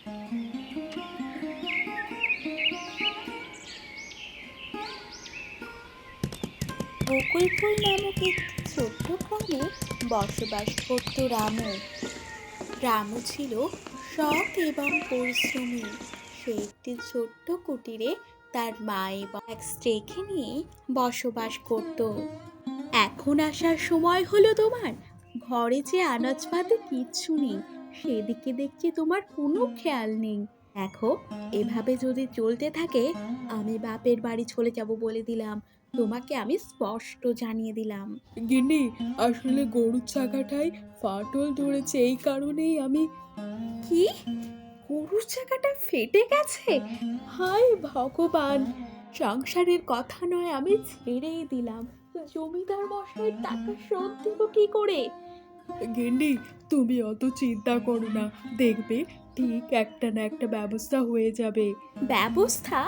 বকুলপুর নামক ছোট্ট গ্রামে বসবাস করত রামু। রামু ছিল সৎ এবং পরিশ্রমী। সে একটি ছোট্ট কুটিরে তার মা এবং এক স্ত্রীকে নিয়ে বসবাস করত। এখন আসার সময় হলো তোমার। ঘরে যে আনাজপাতি কিচ্ছু নেই সেদিকে দেখছি তোমার কোনো খেয়াল নেই। দেখো এভাবে যদি চলতে থাকে আমি বাপের বাড়ি চলে যাব বলে দিলাম। তোমাকে আমি স্পষ্ট জানিয়ে দিলাম। গিন্নি আসলে গরুর চাকাটায় ফাটল ধরেছে এই কারণেই আমি কি? গরুর চাকাটা ফেটে গেছে? হায় ভগবান! সংসারের কথা নয় আমি ছেড়েই দিলাম। জমিদার মশাই টাকা শোধ দেবো কি করে? গিন্নি, তুমি অত চিন্তা করো না। দেখবে ঠিক একটা না একটা ব্যবস্থা হয়ে যাবে। ব্যবস্থা?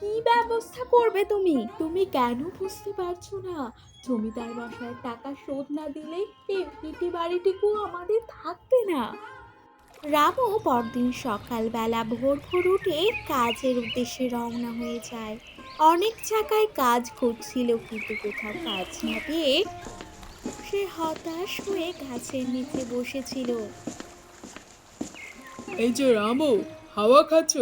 কি ব্যবস্থা করবে তুমি? তুমি কেন বুঝতে পারছ না? জমিদার মশাইয়ের টাকা শোধ না দিলে এই বাড়িটুকু আমাদের থাকবে না। রামও পরদিন সকালবেলা ভোর ভোর উঠে কাজের উদ্দেশ্যে রওনা হয়ে যায়। অনেক জায়গায় কাজ করছিল, কিন্তু কোথাও কাজ না পেয়ে হতাশ হয়ে গাছের নিচে বসেছিল। এই যে রামু, হাওয়া খাচ্ছ?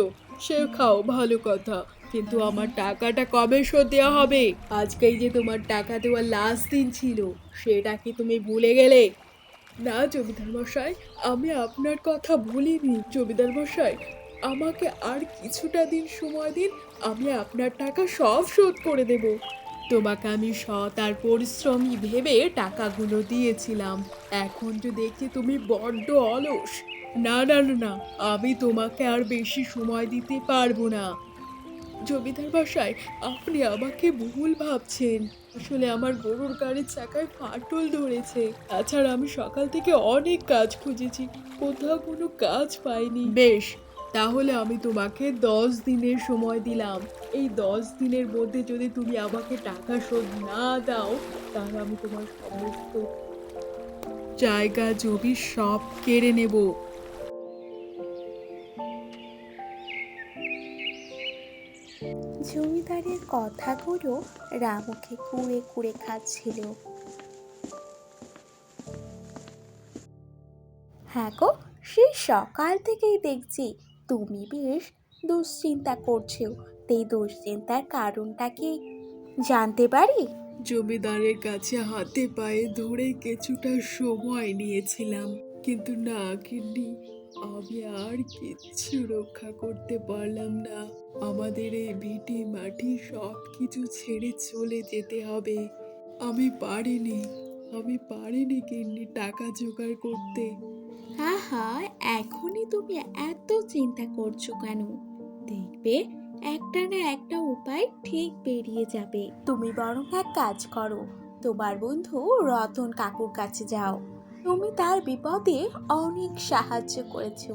সে খাও, ভালো কথা। কিন্তু আমার টাকাটা কবে শোধ দেওয়া হবে? আজকেই যে তোমার টাকা দেওয়ার লাস্ট দিন ছিল, সেটা কি তুমি ভুলে গেলে? না, জমিদার মশাই, আমি আপনার কথা ভুলিনি। জমিদার মশাই, আমাকে আর কিছুটা দিন সময় দিন, আমি আপনার টাকা সব শোধ করে দেব। তোমাকে আমি সৎ আর পরিশ্রমী ভেবে টাকাগুলো দিয়েছিলাম। এখন তো দেখছি তুমি বড্ড অলস। না না না না, আমি তোমাকে আর বেশি সময় দিতে পারব না। জমিদার বাসায় আপনি আমাকে ভুল ভাবছেন। আসলে আমার গরুর গাড়ির চাকায় ফাটল ধরেছে। তাছাড়া আমি সকাল থেকে অনেক কাজ খুঁজেছি, কোথাও কোনো কাজ পাইনি। বেশ তাহলে আমি তোমাকে দশ দিনের সময় দিলাম। এই দশ দিনের মধ্যে যদি তুমি আমাকে টাকা শোধ না দাও, তাহলে আমি তোমার সমস্ত জায়গা, জমি সব কেড়ে নেব। জমিদারের কথাগুলো রামুকে কুড়ে কুড়ে খাচ্ছিল। হ্যাঁ গো, সেই সকাল থেকেই দেখছি তুমি বেশ দুশ্চিন্তা করছ এই দুশ্চিন্তার কারণটা কি? জানতে পারি? জমিদারের কাছে হাতে পায়ে ধরে কিছুটা সময় নিয়েছিলাম, কিন্তু না কিন্নি, আমি আর কিচ্ছু রক্ষা করতে পারলাম না। আমাদের এই ভিটি মাটি সব কিছু ছেড়ে চলে যেতে হবে। আমি পারিনি আমি পারিনি কিন্নি টাকা জোগাড় করতে। হ্যাঁ এখনই তুমি এত চিন্তা করছ কেন? দেখবে একটা না একটা উপায় ঠিক বেরিয়ে যাবে। তুমি বরং এক কাজ করো তোমার বন্ধু রতন কাকুর কাছে যাও। তুমি তার বিপদে অনেক সাহায্য করেছ।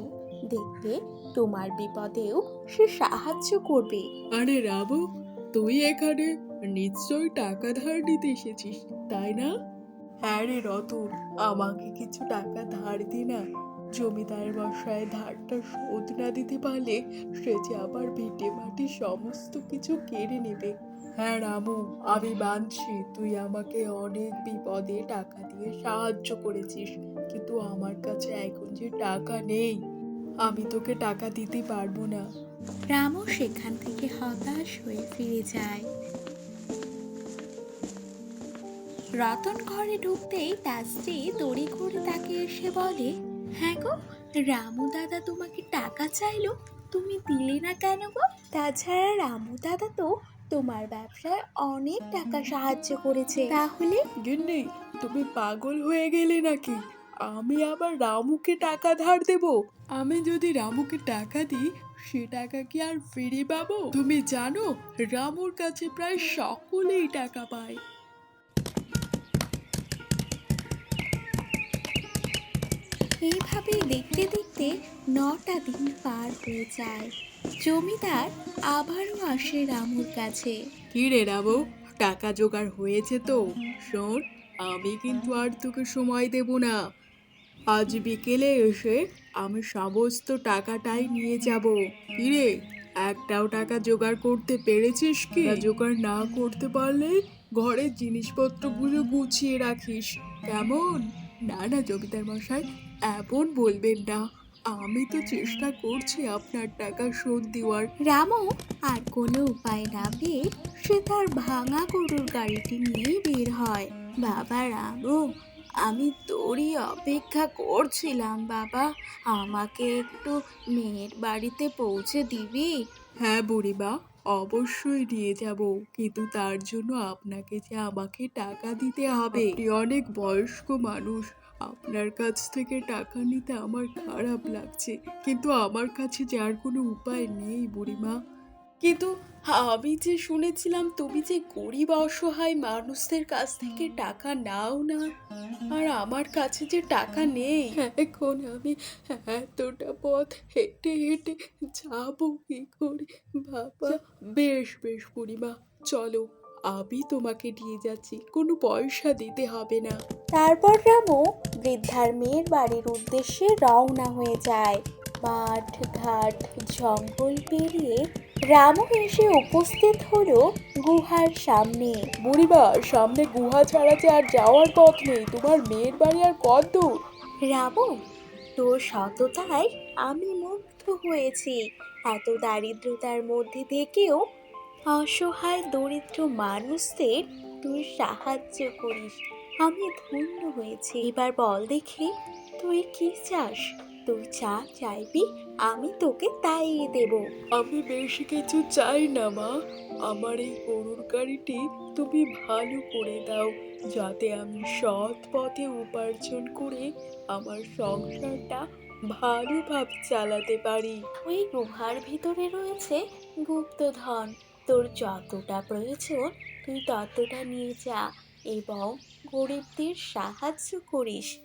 দেখবে তোমার বিপদেও সে সাহায্য করবে। আরে রাবু তুই এখানে নিশ্চয়ই টাকা ধার নিতে এসেছিস তাই না? হ্যাঁ রে রতন, আমাকে কিছু টাকা ধার দি না। জমিদার মশায় ধারটা শোধ না দিতে পারলে সে যে আবার ভিটে মাটি সমস্ত কিছু কেড়ে নেবে। হ্যাঁ রামু, আমি মানছি, তুই আমাকে অনেক বিপদে টাকা দিয়ে সাহায্য করেছিস, কিন্তু আমার কাছে এখন যে টাকা নেই, আমি তোকে টাকা দিতে পারব না। রামু সেখান থেকে হতাশ হয়ে ফিরে যায়। রতন ঘরে ঢুকতেই তার স্ত্রী তড়ি করে তাকে এসে বলে হ্যাঁ গো, রামু দাদা তোমাকে টাকা চাইলো, তুমি দিলে না কেন গো? তাছাড়া রামু দাদা তো তোমার ব্যবসায় অনেক টাকা সাহায্য করেছে। তাহলে? গিন্নি, তুমি পাগল হয়ে গেলে নাকি? আমি আবার রামুকে টাকা ধার দেব? আমি যদি রামুকে টাকা দিই, সে টাকা কি আর ফিরে পাবো? তুমি জানো, রামুর কাছে প্রায় সকলেই টাকা পায়। এইভাবেই দেখতে দেখতে নটা দিন পার হয়ে যায়। জমিদার আবারও আসে রামুর কাছে। কি রে রামু, টাকা জোগাড় হয়েছে তো? শোন, আমি কিন্তু আর তোকে সময় দেব না। আজ বিকেলে এসে আমি সমস্ত টাকাটাই নিয়ে যাব। কিরে একটাও টাকা জোগাড় করতে পেরেছিস কি? জোগাড় না করতে পারলে ঘরের জিনিসপত্রগুলো গুছিয়ে রাখিস। কেমন? না না, জমিদার মশাই এমন বলবেন না। আমি তো চেষ্টা করছি আপনার টাকা শোধ দেওয়ার। রামু আর কোনো উপায় না পেয়ে সে তার ভাঙা গরুর গাড়িটি নিয়ে বের হয়। বাবা রামু আমি তোরই অপেক্ষা করছিলাম বাবা। আমাকে একটু মেয়ের বাড়িতে পৌঁছে দিবি? হ্যাঁ বুড়িমা অবশ্যই নিয়ে যাব। কিন্তু তার জন্য আপনাকে যে আমাকে টাকা দিতে হবে। অনেক বয়স্ক মানুষ। আপনার কাছ থেকে টাকা নিতে আমার খারাপ লাগছে। কিন্তু আমার কাছে যার কোনো উপায় নেই বুড়িমা। কিন্তু আমি যে শুনেছিলাম তুমি যে গরিব অসহায় মানুষদের কাছ থেকে টাকা নাও না আর আমার কাছে যে টাকা নেই। এখন আমি এতটা পথ হেঁটে হেঁটে যাব কি করে? বাবা বেশ বেশ বুড়িমা চলো। আমি তোমাকে নিয়ে যাচ্ছি কোনো পয়সা দিতে হবে না। তারপর রামু বৃদ্ধার মেয়ের বাড়ির উদ্দেশ্যে রওনা হয়ে যায়। মাঠ ঘাট জঙ্গল পেরিয়ে রামু এসে উপস্থিত হলো গুহার সামনে। বুড়িমা সামনে গুহা ছাড়া যে আর যাওয়ার পথ নেই তোমার মেয়ের বাড়ি আর কত দূর? রামু তোর সততায় আমি মুগ্ধ হয়েছি। এত দারিদ্রতার মধ্যে থেকেও অসহায় দরিদ্র মানুষদের তুই সাহায্য করিস। আমি ধন্য হয়েছি। এবার বল দেখি তুই কি চাস? তুই যা চাইবি আমি তোকে তাই দেব। আমি বেশি কিছু চাই না মা। আমার এই গরুর গাড়িটি তুমি ভালো করে দাও যাতে আমি সৎ পথে উপার্জন করে আমার সংসারটা ভালোভাবে চালাতে পারি। ওই গুহার ভিতরে রয়েছে গুপ্তধন। তোর যতটা প্রয়োজন, তুই ততটা নিয়ে যা এবং গরিবদের সাহায্য করিস।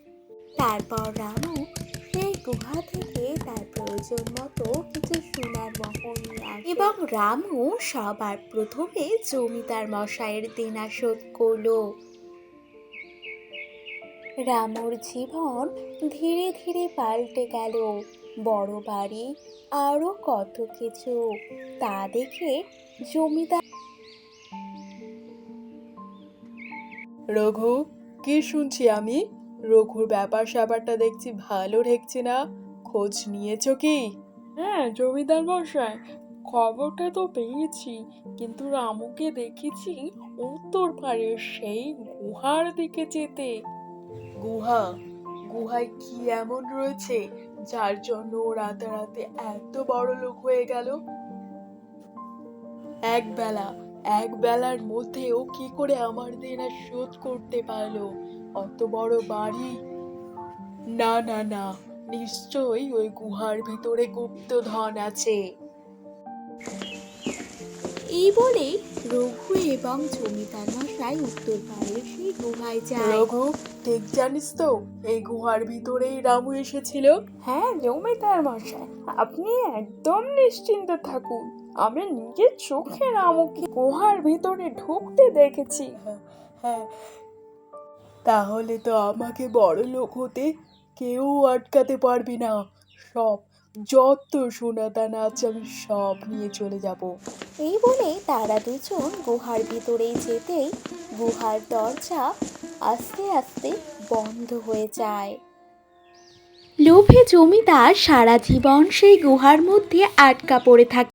তারপর রামু সেই গুহা থেকে তার প্রয়োজন মতো কিছু সোনার আসে। এবং রামু সবার প্রথমে জমিদার মশাইয়ের দেনা শোধ করল। রামুর জীবন ধীরে ধীরে পাল্টে গেল। বড় বাড়ি আরও কত কিছু তা দেখে জমিদার রঘু কি শুনছি আমি? রঘুর ব্যাপার স্যাপারটা দেখছি ভালো ঠেকছে না। খোঁজ নিয়েছো কি? হ্যাঁ জমিদার মশাই খবরটা তো পেয়েছি কিন্তু রামুকে দেখেছি উত্তর পাড়ের সেই গুহার দিকে যেতে। গুহা? গুহায় কি এমন রয়েছে? যার জন্য ও রাতারাতি এত বড় লোক হয়ে গেল। এক বেলা, এক বেলার মধ্যে ও কি করে আমার দেনা শোধ করতে পারল? অত বড় বাড়ি? না না না, নিশ্চয়ই ওই গুহার ভিতরে গুপ্তধন আছে। এই বলে রঘু এবং জমিদার মশাই উত্তর পাড়ের সেই গুহায় যায়। রঘু ঠিক জানিস তো এই গুহার ভিতরেই রামু এসেছিল। হ্যাঁ জমিদার মশাই আপনি একদম নিশ্চিন্ত থাকুন। আমি নিজের চোখে রামুকে গুহার ভিতরে ঢুকতে দেখেছি। হ্যাঁ তাহলে তো আমাকে বড় লোক হতে কেউ আটকাতে পারবি না। সব যত সোনা দানা আছে, আমি সব নিয়ে চলে যাব। এই বলে তারা দুজন গুহার ভিতরে যেতেই গুহার দরজা আস্তে আস্তে বন্ধ হয়ে যায়। লোভে জমিদার সারা জীবন সেই গুহার মধ্যে আটকা পড়ে থাকে।